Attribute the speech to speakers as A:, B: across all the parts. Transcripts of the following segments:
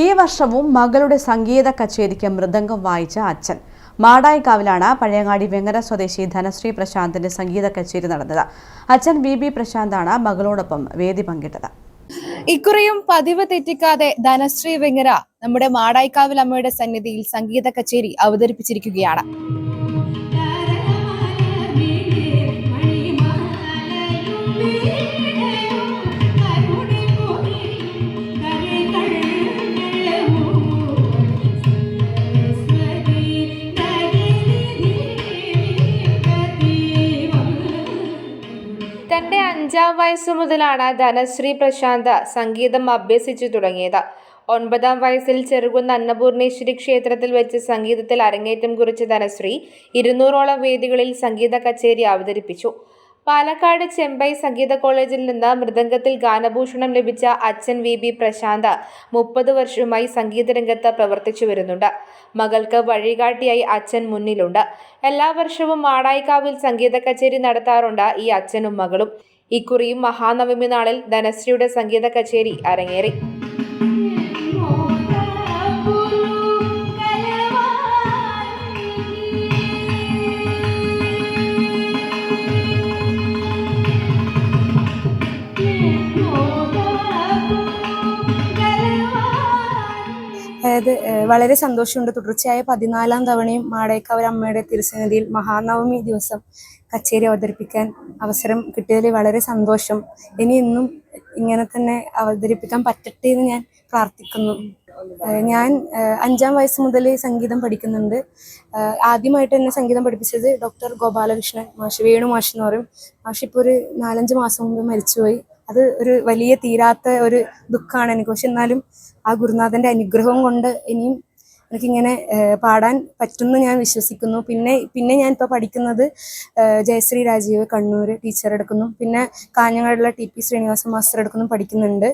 A: ഈ വർഷവും മകളുടെ സംഗീത കച്ചേരിക്ക് മൃദംഗം വായിച്ച അച്ഛൻ. മാടായിക്കാവിലാണ് പഴയങ്ങാടി വെങ്ങര സ്വദേശി ധനശ്രീ പ്രശാന്തിന്റെ സംഗീത കച്ചേരി നടന്നത്. അച്ഛൻ വി ബി പ്രശാന്താണ് മകളോടൊപ്പം വേദി പങ്കിട്ടത്.
B: ഇക്കുറിയും പതിവ് തെറ്റിക്കാതെ ധനശ്രീ വെങ്ങര നമ്മുടെ മാടായിക്കാവിൽ അമ്മയുടെ സന്നിധിയിൽ സംഗീത കച്ചേരി അവതരിപ്പിച്ചിരിക്കുകയാണ്.
C: തന്റെ അഞ്ചാം വയസ്സു മുതലാണ് ധനശ്രീ പ്രശാന്ത് സംഗീതം അഭ്യസിച്ചു തുടങ്ങിയത്. ഒൻപതാം വയസ്സിൽ ചെറുകുന്ന് അന്നപൂർണേശ്വരി ക്ഷേത്രത്തിൽ വെച്ച് സംഗീതത്തിൽ അരങ്ങേറ്റം കുറിച്ച ധനശ്രീ ഇരുന്നൂറോളം വേദികളിൽ സംഗീത കച്ചേരി അവതരിപ്പിച്ചു. പാലക്കാട് ചെമ്പൈ സംഗീത കോളേജിൽ നിന്ന് മൃദംഗത്തിൽ ഗാനഭൂഷണം ലഭിച്ച അച്ഛൻ വി ബി പ്രശാന്ത് മുപ്പത് വർഷമായി സംഗീതരംഗത്ത് പ്രവർത്തിച്ചു വരുന്നുണ്ട്. മകൾക്ക് വഴികാട്ടിയായി അച്ഛൻ മുന്നിലുണ്ട്. എല്ലാ വർഷവും മാടായിക്കാവിൽ സംഗീത കച്ചേരി നടത്താറുണ്ട് ഈ അച്ഛനും മകളും. ഇക്കുറിയും മഹാനവമി നാളിൽ ധനശ്രീയുടെ സംഗീത കച്ചേരി അരങ്ങേറി.
D: അതായത് വളരെ സന്തോഷമുണ്ട്. തുടർച്ചയായ പതിനാലാം തവണയും മാടേക്കാവർ അമ്മയുടെ തിരുസന്നിധിയിൽ മഹാനവമി ദിവസം കച്ചേരി അവതരിപ്പിക്കാൻ അവസരം കിട്ടിയതിൽ വളരെ സന്തോഷം. ഇനി ഇന്നും ഇങ്ങനെ തന്നെ അവതരിപ്പിക്കാൻ പറ്റട്ടെ എന്ന് ഞാൻ പ്രാർത്ഥിക്കുന്നു. ഞാൻ അഞ്ചാം വയസ്സ് മുതൽ സംഗീതം പഠിക്കുന്നുണ്ട്. ആദ്യമായിട്ട് എന്നെ സംഗീതം പഠിപ്പിച്ചത് ഡോക്ടർ ഗോപാലകൃഷ്ണൻ മാഷ് വേണു മാഷ് എന്ന് പറയും. മാഷ് ഇപ്പോൾ ഒരു നാലഞ്ച് മാസം മുമ്പ് മരിച്ചുപോയി. അത് ഒരു വലിയ തീരാത്ത ഒരു ദുഃഖമാണ് എനിക്ക്. പക്ഷെ എന്നാലും ആ ഗുരുനാഥന്റെ അനുഗ്രഹം കൊണ്ട് ഇനിയും എനിക്കിങ്ങനെ പാടാൻ പറ്റുമെന്ന് ഞാൻ വിശ്വസിക്കുന്നു. പിന്നെ പിന്നെ ഞാൻ ഇപ്പോൾ പഠിക്കുന്നത് ജയശ്രീ രാജീവ് കണ്ണൂർ ടീച്ചർ എടുക്കുന്നു. പിന്നെ കാഞ്ഞങ്ങാടുള്ള ടി പി ശ്രീനിവാസ മാസ്റ്റർ എടുക്കുന്നു പഠിക്കുന്നുണ്ട്.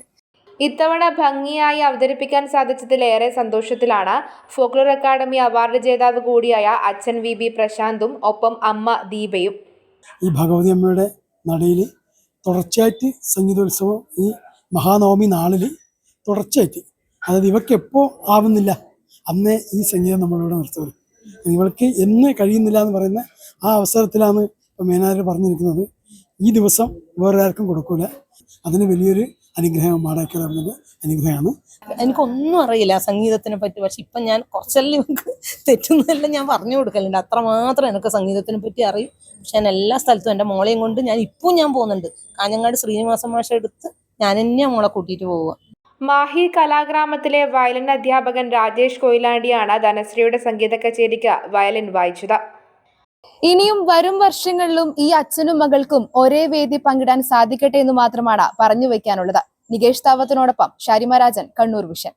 C: ഇത്തവണ ഭംഗിയായി അവതരിപ്പിക്കാൻ സാധിച്ചതിലേറെ സന്തോഷത്തിലാണ് ഫോക്ലോർ അക്കാദമി അവാർഡ് ജേതാവ് കൂടിയായ അച്ഛൻ വി ബി പ്രശാന്തും ഒപ്പം അമ്മ ദീപയും.
E: ഈ ഭഗവതി അമ്മയുടെ നടയിൽ തുടർച്ചയായിട്ട് സംഗീതോത്സവം ഈ മഹാനവമി നാളിൽ തുടർച്ചയായിട്ട്. അതായത് ഇവർക്ക് എപ്പോൾ ആവുന്നില്ല അന്നേ ഈ സംഗീതം നമ്മളിവിടെ നിർത്തുള്ളൂ ഇവൾക്ക് എന്ന് കഴിയുന്നില്ല എന്ന് പറയുന്ന ആ അവസരത്തിലാണ് ഇപ്പം മേനാർ പറഞ്ഞിരിക്കുന്നത്. ഈ ദിവസം വേറെ ആർക്കും കൊടുക്കൂല. അതിന് വലിയൊരു അനുഗ്രഹം മാടാക്കലാവുന്നത് അനുഗ്രഹമാണ്.
F: എനിക്കൊന്നും അറിയില്ല സംഗീതത്തിനെ പറ്റി. പക്ഷെ ഇപ്പം ഞാൻ കുറച്ചെല്ലാം ഇവർക്ക് തെറ്റുന്നതെല്ലാം ഞാൻ പറഞ്ഞു കൊടുക്കലുണ്ട്. അത്രമാത്രം എനിക്ക് സംഗീതത്തിനെ പറ്റി അറിയും. പക്ഷെ ഞാൻ എല്ലാ സ്ഥലത്തും എന്റെ മോളെയും കൊണ്ട് ഞാൻ ഇപ്പം ഞാൻ പോകുന്നുണ്ട്. കാഞ്ഞങ്ങാട് ശ്രീനിവാസ മാഷ എടുത്ത് ഞാൻ തന്നെയാണ് മോളെ കൂട്ടിയിട്ട് പോവുക.
C: മാഹി കലാഗ്രാമത്തിലെ വയലിൻ അധ്യാപകൻ രാജേഷ് കൊയിലാണ്ടിയാണ് ധനശ്രീയുടെ സംഗീത കച്ചേരിക്ക് വയലിൻ വായിച്ചത്.
B: ഇനിയും വരും വർഷങ്ങളിലും ഈ അച്ഛനും മകൾക്കും ഒരേ വേദി പങ്കിടാൻ സാധിക്കട്ടെ എന്ന് മാത്രമാണ് പറഞ്ഞു വയ്ക്കാനുള്ളത്. നികേഷ് താവത്തിനോടൊപ്പം ഷാരിമ രാജൻ കണ്ണൂർ വിഷൻ.